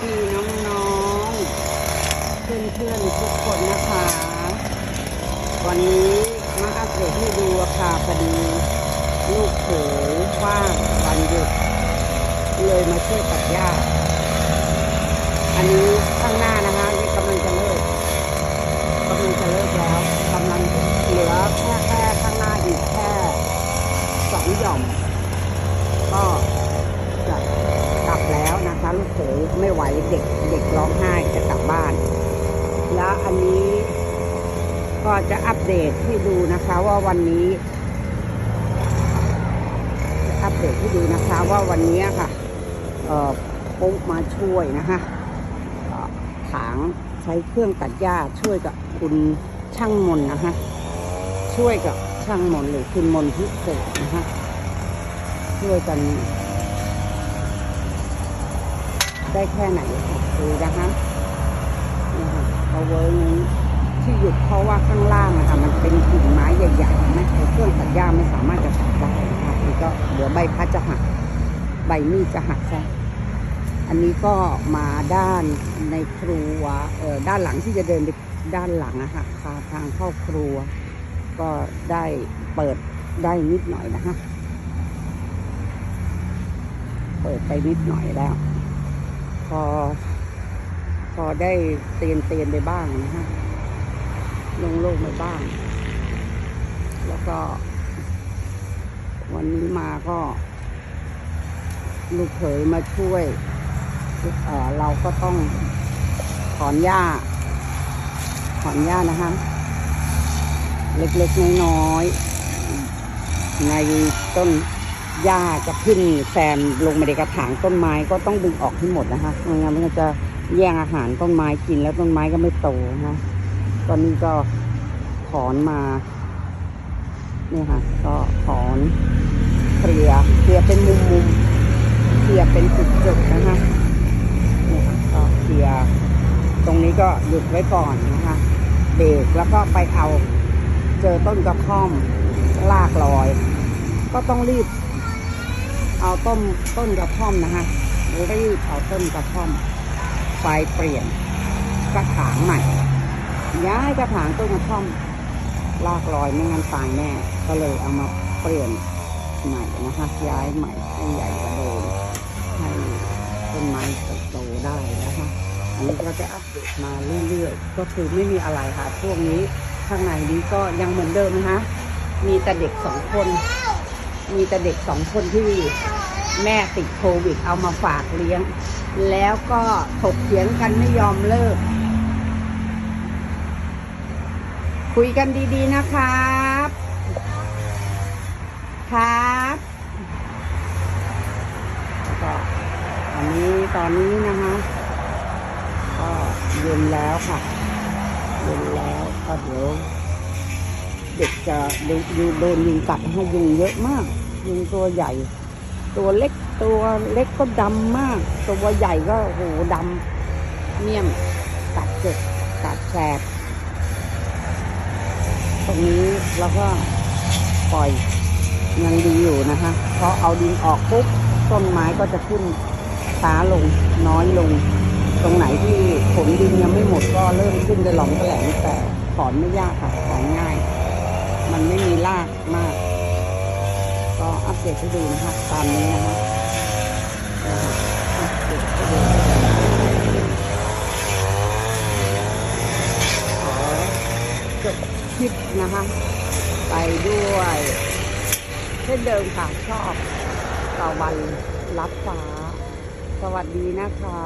พี่ๆน้องๆ เพื่อนๆ ทุกคนนะคะ วันนี้มาอัปเดตให้ดูค่ะพอดีลูกเขยว่างวันหยุดเลยมาช่วยตัดหญ้า อันนี้ข้างหน้านะคะนี่กำลังจะเลิกกำลังจะเลิกแล้วกำลังเหลือแค่แค่ข้างหน้าอีกแค่สองหย่อม ก็จะกลับแล้วนะคะ ลูกเขย ไม่ไหวเด็กเด็กร้องไห้จะกลับบ้าน แล้วอันนี้ก็จะอัปเดตให้ดูนะคะว่าวันนี้อัปเดตให้ดูนะคะว่าวันนี้ค่ะเออปุ๊กมาช่วยนะคะถางใช้เครื่องตัดหญ้าช่วยกับคุณช่างมนนะคะช่วยกับช่างมนหรือคุณมนพิเศษนะคะช่วยกัน ได้แค่ไหนค่ะดูนะคะนี่ค่ะเขาเวิร์นี้ที่หยุดเพราะว่าข้างล่างอะค่ะมันเป็นกิ่งไม้ใหญ่ๆนะเครื่องตัดหญ้าไม่สามารถจะตัดได้นะคะนี่ก็เดี๋ยวใบพัดจะหัก ใบมีดจะหักซะอันนี้ก็มาด้านในครัวเอ่อด้านหลังที่จะเดินไปด้านหลังอะค่ะทางเข้าครัว ก็ได้เปิดได้นิดหน่อยนะคะเปิดไปนิดหน่อยแล้ว พอ พอได้เตียนเตียนไปบ้างนะฮะโล่งๆไปบ้าง แล้วก็ วันนี้มาก็ ลูกเขยมาช่วยเเราก็ต้องถอนหญ้า ถอนหญ้านะคะ เล็กๆน้อยๆในต้น หญ้าจะขึ้นแซมลงมาในกระถางต้นไม้ก็ต้องดึงออกให้หมดนะคะไม่งั้นมันจะแย่งอาหารต้นไม้กินแล้วต้นไม้ก็ไม่โตนะตอนนี้ก็ถอนมาเนี่ยค่ะ ก็ถอนเคลียเคลียเป็นมุมมุมๆเคลียเป็นจุดๆนะคะเนี่ยค่ะก็เคลียตรงนี้ก็หยุดไว้ก่อนนะคะเบรกแล้วก็ไปเอาเจอต้นกระท่อมลากลอย ก็ต้องรีบ เอาต้นต้นกระท่อมนะคะรีบเอาต้นกระท่อมไฟเปลี่ยนกระถางใหม่ ย้ายกระถางต้นกระท่อมลากลอยไม่งั้นตายแน่ ก็เลยเอามาเปลี่ยนใหม่นะคะ ย้ายใหม่ให้ใหญ่กว่าเดิมให้ต้นไม้โตได้นะคะอันนี้ก็จะอัปเดตมาเรื่อยๆ ก็คือไม่มีอะไรค่ะช่วงนี้ข้างในนี้ก็ยังเหมือนเดิมนะคะมีแต่เด็กสองคน มีแต่เด็กสองคนที่แม่ติดโควิด เอามาฝากเลี้ยง แล้วก็ถกเถียงกันไม่ยอมเลิก คุยกันดีๆนะครับ ครับก็อันนี้ตอนนี้นะคะก็เย็นแล้วค่ะเย็นแล้วก็เดี๋ยว เด็กจะโดนโดนยุงกัดให้ยุงเยอะมาก ยุงตัวใหญ่ ตัวเล็กตัวเล็กก็ดำมาก ตัวใหญ่ก็โหดำเมี่ยมกัดเจ็บกัดแสบตรงนี้เราก็ปล่อยยังดีอยู่นะคะเพราะเอาดินออกปุ๊บต้นไม้ก็จะขึ้นช้าลงน้อยลง ตรงไหนที่ขนดินยังไม่หมดก็เริ่มขึ้นจะหลอมแถลงแต่ถอนไม่ยากค่ะถอนง่าย มันไม่มีรากมาก ก็อัปเดตให้ดูนะคะตามนี้นะคะอัปเดตให้ดูจบคลิปนะคะ ไปด้วย เช่นเดิมค่ะ ชอบตะวันรับฟ้า สวัสดีนะคะ